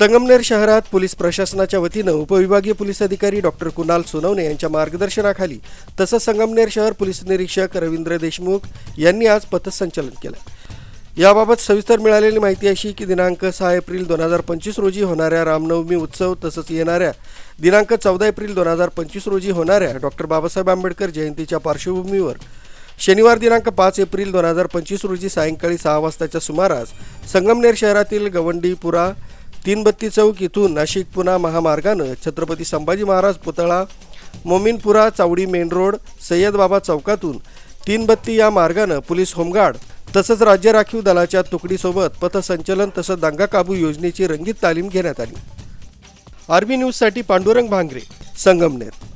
संगमनेर शहरात पोलीस प्रशासनाच्या वतीनं उपविभागीय पोलीस अधिकारी डॉक्टर कुणाल सोनवणे यांच्या मार्गदर्शनाखाली तसंच संगमनेर शहर पोलीस निरीक्षक रवींद्र देशमुख यांनी आज पथसंचलन केलं. याबाबत सविस्तर मिळालेली माहिती अशी की दिनांक सहा एप्रिल दोन हजार पंचवीस रोजी होणाऱ्या रामनवमी उत्सव तसंच येणाऱ्या दिनांक चौदा एप्रिल दोन हजार पंचवीस रोजी होणाऱ्या डॉक्टर बाबासाहेब आंबेडकर जयंतीच्या पार्श्वभूमीवर शनिवार दिनांक पाच एप्रिल दोन हजार पंचवीस रोजी सायंकाळी सहा वाजताच्या सुमारास संगमनेर शहरातील गवंडीपुरा तीनबत्ती चौक इथून नाशिक पुणा महामार्गानं छत्रपती संभाजी महाराज पुतळा मोमीनपुरा चावडी मेन रोड सय्यद बाबा चौकातून तीनबत्ती या मार्गानं पोलीस होमगार्ड तसंच राज्य राखीव दलाच्या तुकडीसोबत पथसंचलन तसंच दांगा काबू योजनेची रंगीत तालीम घेण्यात आली. आरबी न्यूजसाठी पांडुरंग भांगरे संगमनेर.